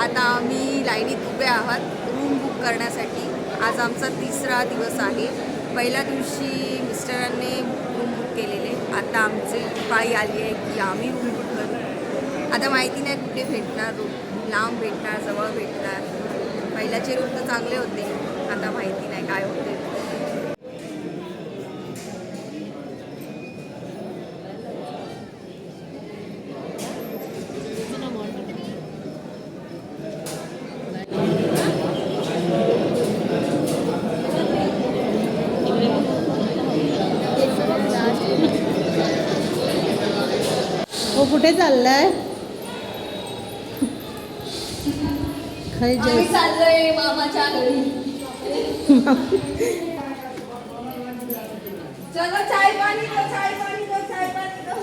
आता आम्ही लाईनीत उभे आहात. रूम बुक करण्यासाठी. आज आमचा तिसरा दिवस आहे. पहिल्या दिवशी मिस्टरांनी रूम बुक केलेले. आता आमचे पाळी आली आहे की आम्ही रूम बुक करू. आता माहिती नाही कुठे भेटणार. रूम लांब भेटणार जवळ भेटणार. पहिल्याचे रूम तर चांगले होते. आता माहिती नाही काय होते हो कुठे चाललाय? चाललोय मामाच्या घरी. चलो चाय पाणी दो चाय पाणी दो चाय पाणी दो.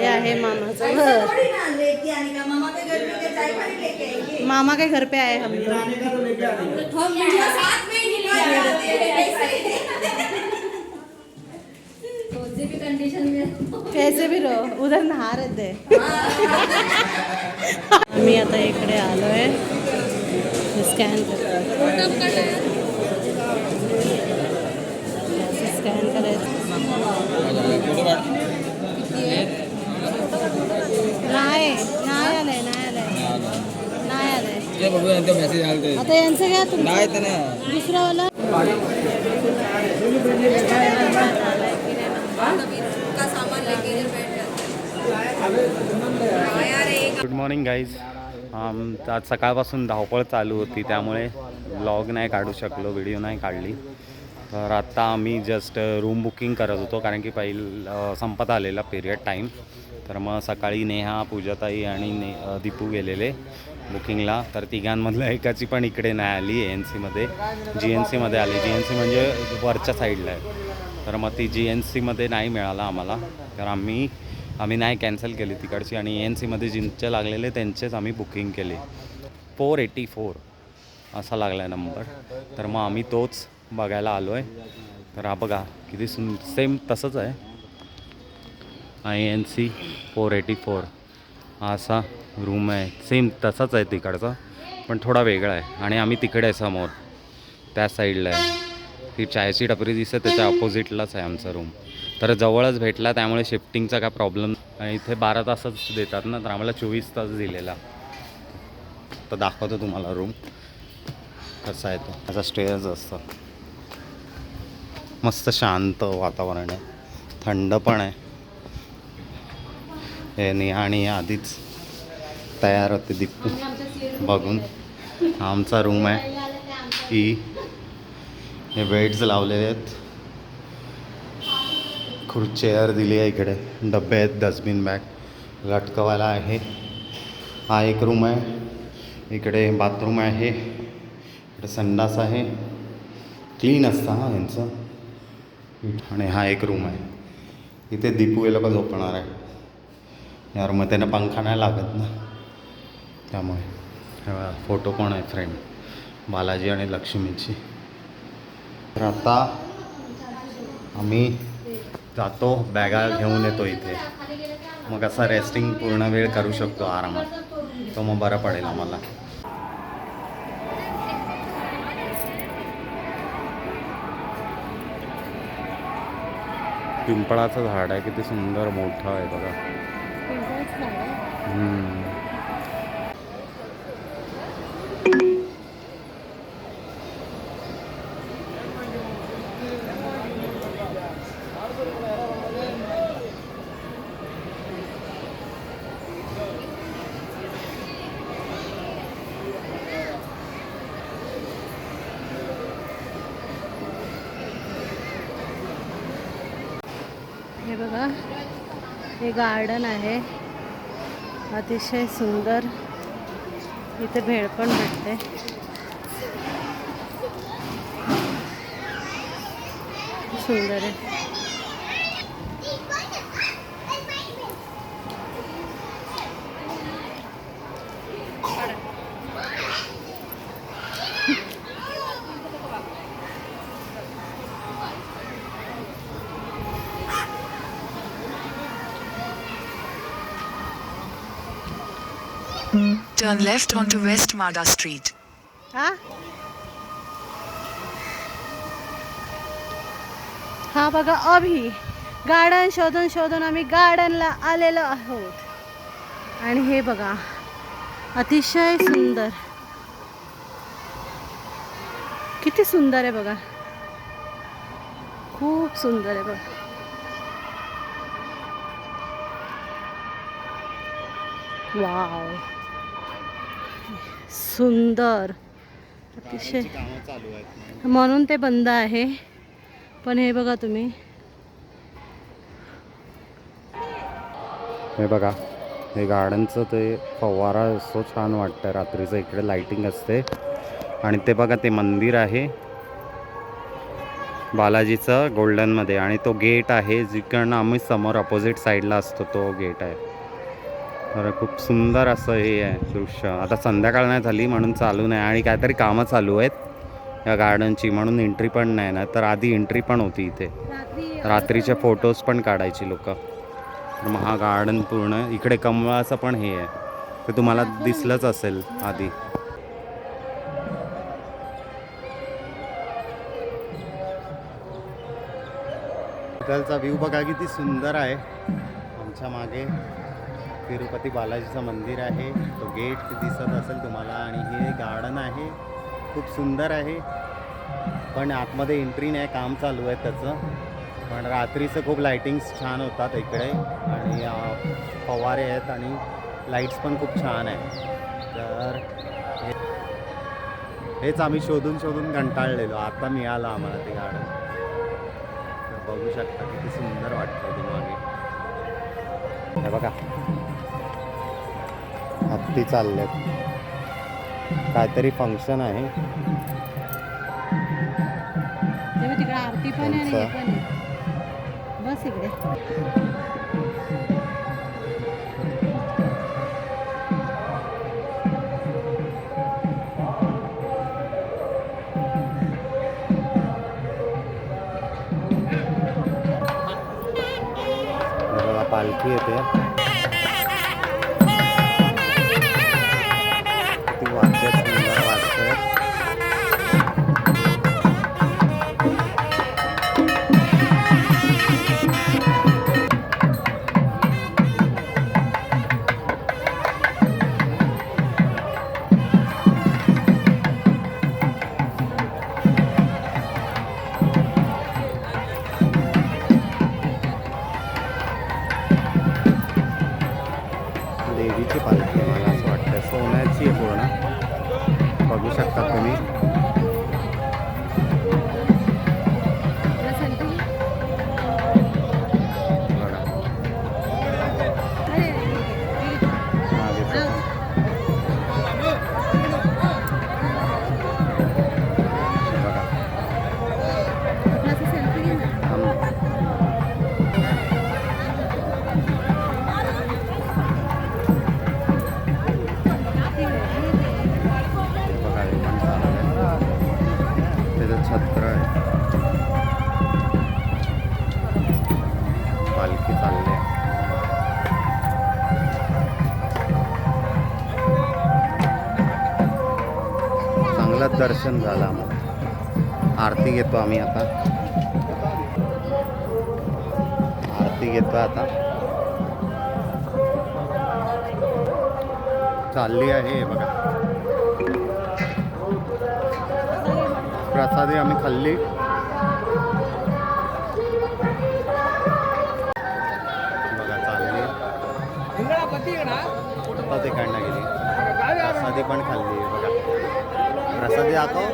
हे आहे मामाचं ऐसा घर. थोड़ी ना लेके आने का मामा के घर पे चाय पानी लेके आएंगे? मामा के घर पे आए हम लोग. हम साथ में ही लेके आते हैं। ऐसे कंडीशन में कैसे भी रहो उधर नहा रहे थे। आम्ही आता इकडे आलोय स्कॅन स्कॅन करायचं नाही नाही आलंय नाही आलंय नाही आलंय मेसेज आता यांचं घ्या तुम्ही नाही तर गुड मॉर्निंग गाईज आज सकाळपासून धावपळ चालू होती त्यामुळे ब्लॉग नाही काढू शकलो व्हिडिओ नाही काढली. तर आत्ता आम्ही जस्ट रूम बुकिंग करत होतो कारण की पहिल uh, संपत आलेला पिरियड टाईम तर मग सकाळी नेहा पूजाताई आणि ने दीपू गेलेले बुकिंगला तर तिघांमधलं एकाची पण इकडे नाही आली ए एन सीमध्ये जी एन सीमध्ये आली. जी एन सी म्हणजे वरच्या साईडला आहे. तर मग ती जी एन सीमध्ये नाही मिळाला आम्हाला. तर आम्ही आम्ही नाही कॅन्सल केली तिकडची आणि एन सीमध्ये जिंचे लागलेले त्यांचेच आम्ही बुकिंग केली. फोर एटी फोर असा लागला आहे नंबर. तर मग आम्ही तोच बघायला आलो आहे तर हा बघा किती सुन सेम तसंच आहे. I N C four eighty four हा असा रूम आहे. सेम तसाच आहे तिकडचा पण थोडा वेगळा आहे. आणि आम्ही तिकडे आहे समोर त्या साईडला आहे. ती चायची टपरी दिसते त्याच्या अपोजिटलाच आहे आमचा रूम तर जवळच भेटला त्यामुळे शिफ्टिंगचा काय प्रॉब्लेम आणि इथे बारा तासच देतात ना तर आम्हाला चोवीस तास दिलेला. तर दाखवतो तुम्हाला रूम कसा आहे तो. त्याचा स्टेज असतं. मस्त शांत वातावरण आहे. थंड पण आहे. हे आणि आधीच तयार होते दीपू बघून. आमचा रूम आहे. ई हे बेड्स लावलेले आहेत. खुर्ची चेअर दिली आहे इकडे. डबे आहेत डस्टबिन बॅग लटकवायला आहे. हा एक रूम आहे. इकडे बाथरूम आहे. इकडे संडास आहे. क्लीन असतं हा यांचं. आणि हा एक रूम आहे. इथे दीपू हे लोक झोपणार आहे. यार मग त्यांना पंखा नाही लागत ना. त्यामुळे. फोटो पण आहे फ्रेंड बालाजी आणि लक्ष्मीची. तर आता आम्ही जातो बॅगा घेऊन येतो इथे. मग असा रेस्टिंग पूर्ण वेळ करू शकतो आरामात. तो मग बरं पडेल आम्हाला. पिंपळाचं झाड आहे किती सुंदर मोठं आहे बघा हम्म. हे बघा हे गार्डन आहे. अतिशय सुंदर. इथे भेळ पण भेटते. सुंदर आहे. Turn left onto West Mada Street. हा हा बघा अभि. गार्डन शोधून शोधून आम्ही गार्डनला आलेलो आहोत. आणि हे बघा अतिशय सुंदर. किती सुंदर आहे बघा. खूप सुंदर आहे बघा. वाव सुंदर. अतिशय. चालू म्हणून ते बंद आहे. पण हे बघा तुम्ही. हे बघा हे गार्डनचं ते फवारा असतो छान वाटतं रात्रीचं इकडे लाइटिंग असते. आणि ते बघा ते मंदिर आहे. बालाजीचं गोल्डनमध्ये आणि तो गेट आहे जिकडनं आम्ही समोर अपोजिट साईडला असतो तो गेट आहे. तर खूप सुंदर असं हे आहे दृश्य. आता संध्याकाळ नाही झाली म्हणून चालू नाही आणि काहीतरी कामं चालू आहेत या गार्डनची म्हणून एंट्री पण नाही ना तर आधी एंट्री पण होती इथे. रात्रीचे फोटोज पण काढायची लोक. तर मग हा गार्डन पूर्ण. इकडे कमळाचं पण हे आहे. ते तुम्हाला दिसलंच असेल आधी. इकडचा व्ह्यू बघा किती सुंदर आहे. आमच्या मागे. तिरुपती बालाजीचं मंदिर आहे. तो गेट दिसत असेल तुम्हाला आणि हे गार्डन आहे. खूप सुंदर आहे. पण आतमध्ये एंट्री नाही काम चालू आहे त्याचं. पण रात्रीचं खूप लाईटिंग्स छान होतात इकडे. आणि फवारे आहेत आणि लाईट्स पण खूप छान आहे. तर हेच आम्ही शोधून शोधून कंटाळलेलो. आता मिळालं आम्हाला ते गार्डन. तर बघू शकता किती सुंदर वाटतं ते मागे हे बघा. हत्ती चाललेत. काहीतरी फंक्शन आहे. आरती पण बस इकडे. पालखी येते. दर्शन झालं आम्हाला. आरती घेतो आम्ही आता. आरती घेतो आता. चालली आहे बघा. प्रसादी आम्ही खाल्ली. बघा चालली. आता तिकडनं गेली. प्रसादी पण खाल्ली आहे बघा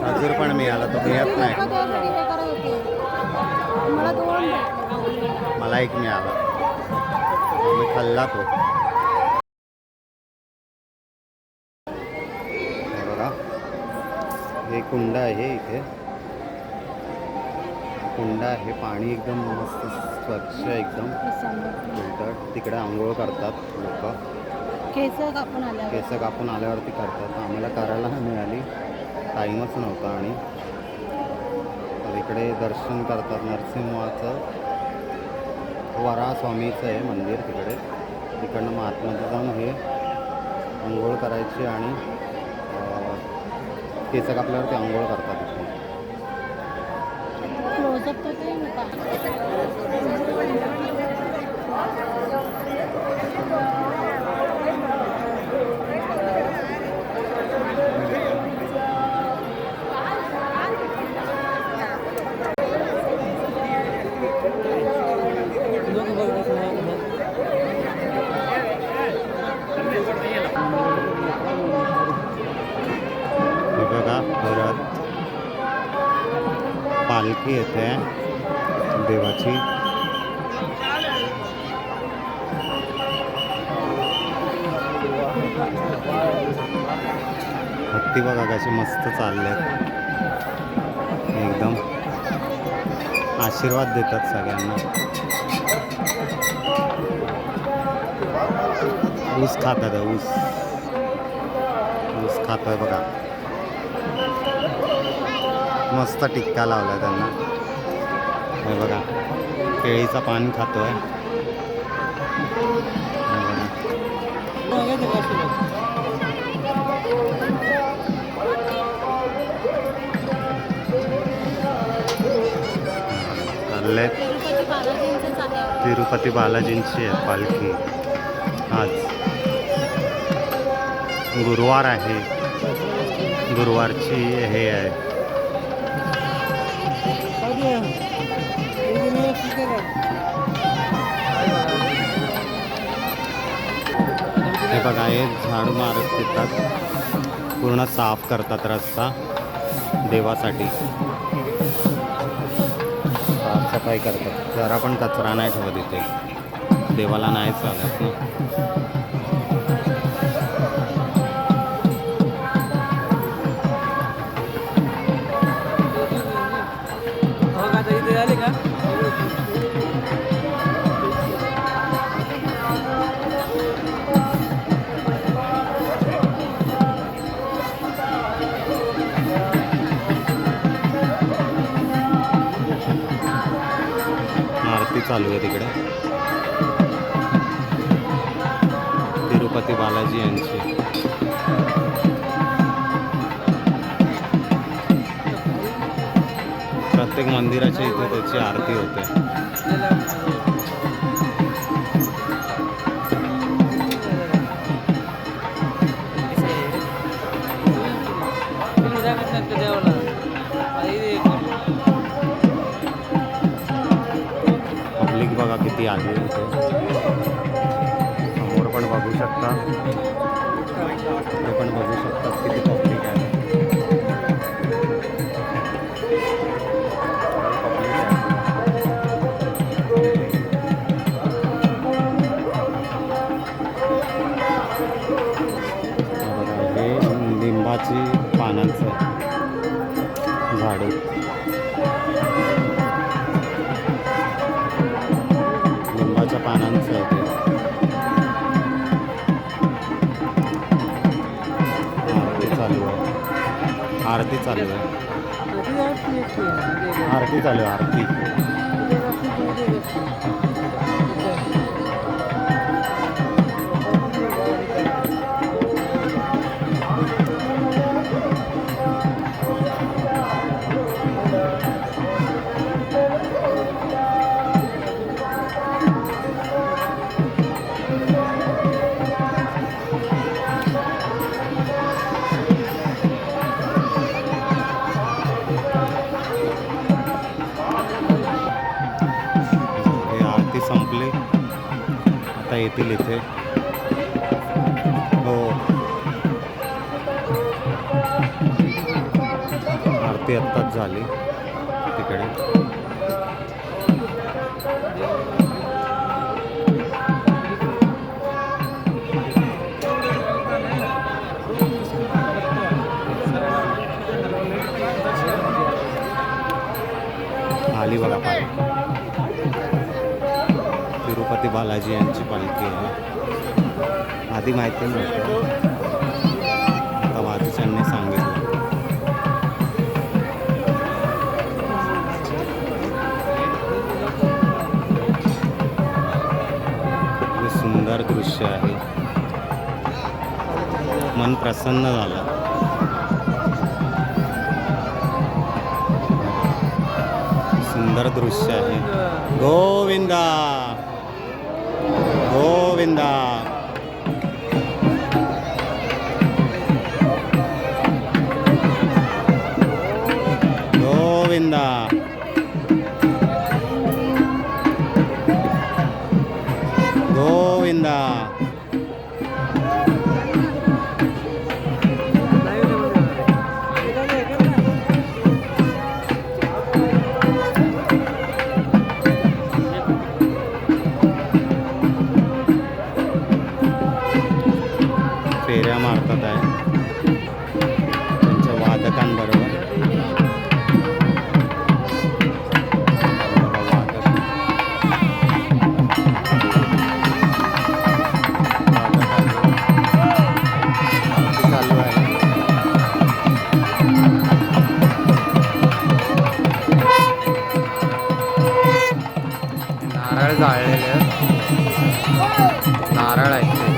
प्रसादी पण मिळाला तो मिळत नाही. मला एक मिळाला. मी खाल्ला तो. बघा. हे कुंड आहे इथे. कुंड आहे पाणी एकदम मस्त स्वच्छ एकदम. फिल्टर तिकडे आंघोळ करतात लोक. केस कापून आल्यावर. केस कापून आल्यावरती करतात. आम्हाला करायला मिळाली. टाईमच नव्हता आणि तर इकडे दर्शन करतात नरसिंहाचं. वरा स्वामीचं आहे मंदिर तिकडे. तिकडनं मग आतमध्ये जाऊन हे आंघोळ करायची आणि केस कापल्यावर ते आंघोळ करतात. इथे क्लोजअप तर काही नका हे पालखी येते देवाची. हत्ती बघा कशी मस्त चालले एकदम आशीर्वाद देतात सगळ्यांना. ऊस खातात ऊस. ऊस खातोय बघा. मस्त टिक्का लावला त्यांना. हे बघा केळीचं पान खातो आहे तिरुपती बालाजींची आहे पालखी. आज. गुरुवार आहे. गुरुवारची हे आहे. बघा हे झाडू मारत येतात पूर्ण साफ करतात रस्ता देवासाठी. साफसफाई करतात. जरा पण कचरा नाही ठेवत इथे. देवाला नाही चालत चालू आहे तिकडे. तिरुपती बालाजी यांची. प्रत्येक मंदिराच्या इथे त्याची आरती होते. पब्लिक आली आहे इथे. समोर पण बघू शकता. पण बघू शकता किती पब्लिक आहे. हे लिंबाची पानांचं झाडं. आहे ते आरती चालू आहे. आरती चालू आहे. आरती चालू आहे. आरती. येतील इथे. हो. आरती आत्ताच झाली तिकडे. खाली बघा तिरुपती बालाजी यांची पालखी आहे. आधी माहिती नव्हतं. आता बाकीच्यांनी सांगितलं. सुंदर दृश्य आहे. मन प्रसन्न झालं. सुंदर दृश्य आहे. गोविंदा! in the uh, जाळलेले आहेत. नारळ आहे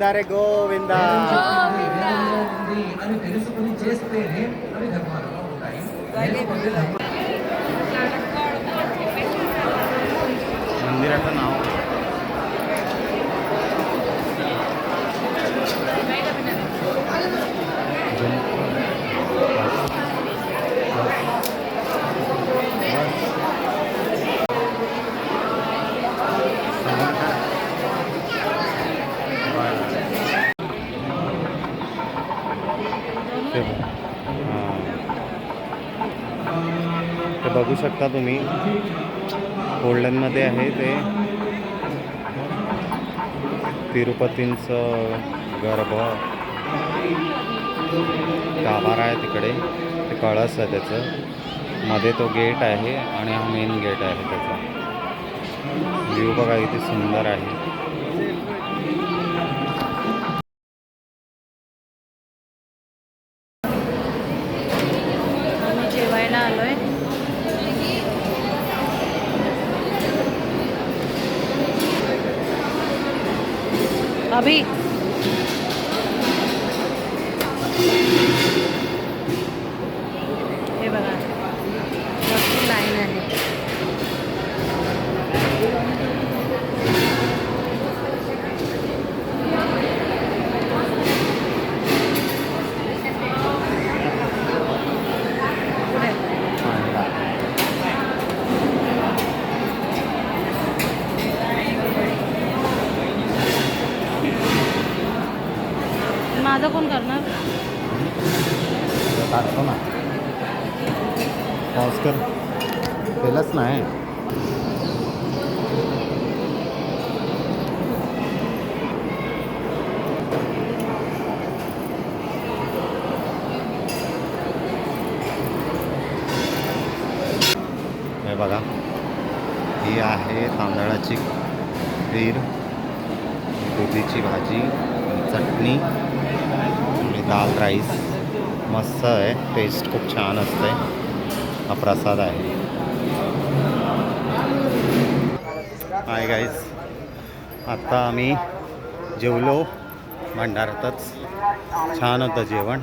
గోవిందారే గోవింద. అని మందిరట నా ते बघू शकता तुम्ही. गोल्डनमध्ये आहे ते. तिरुपतींचं गर्भ. गाभारा आहे तिकडे. ते कळस आहे त्याचं. मध्ये तो गेट आहे आणि हा मेन गेट आहे त्याचा. व्ह्यू बघा इथे सुंदर आहे. टेस्ट खूप छान असते हा प्रसाद आहे. हाय गाईज आत्ता आम्ही जेवलो भंडारातच. छान होतं जेवण.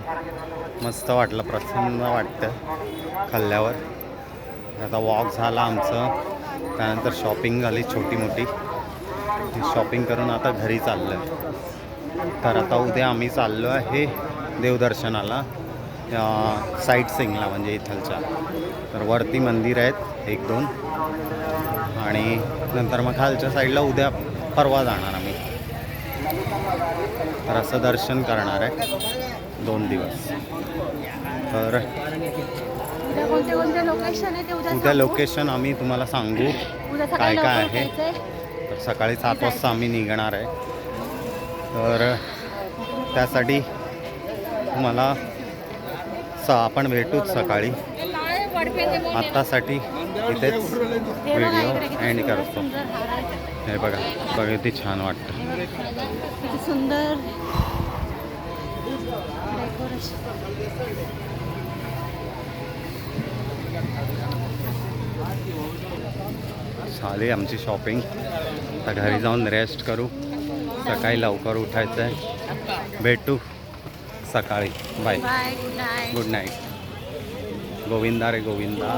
मस्त वाटलं प्रसन्न वाटतं खाल्ल्यावर. आता वॉक झाला आमचं. त्यानंतर शॉपिंग झाली छोटी मोठी. शॉपिंग करून आता घरी चाललं आहे तर आता उद्या आम्ही चाललो आहे देवदर्शनाला. साईट सिंगला म्हणजे इथलच्या. तर वरती मंदिर आहेत एक दोन. आणि नंतर मग खालच्या साईडला उद्या परवा जाणार आम्ही. तर असं दर्शन करणार आहे दोन दिवस. तर उद्या लोकेशन आम्ही तुम्हाला सांगू काय काय आहे. तर सकाळी सात वाजता आम्ही निघणार आहे. तर त्यासाठी तुम्हाला स आपण भेटूच सकाळी. आत्तासाठी इथेच व्हिडिओ एंड करतो. हे बघा बघा किती छान वाटतं. सुंदर. झाली आमची शॉपिंग आता घरी जाऊन रेस्ट करू. सकाळी लवकर उठायचं आहे भेटू. सकाळी. Bye. Bye good night. Good night. Govinda रे गोविंदा.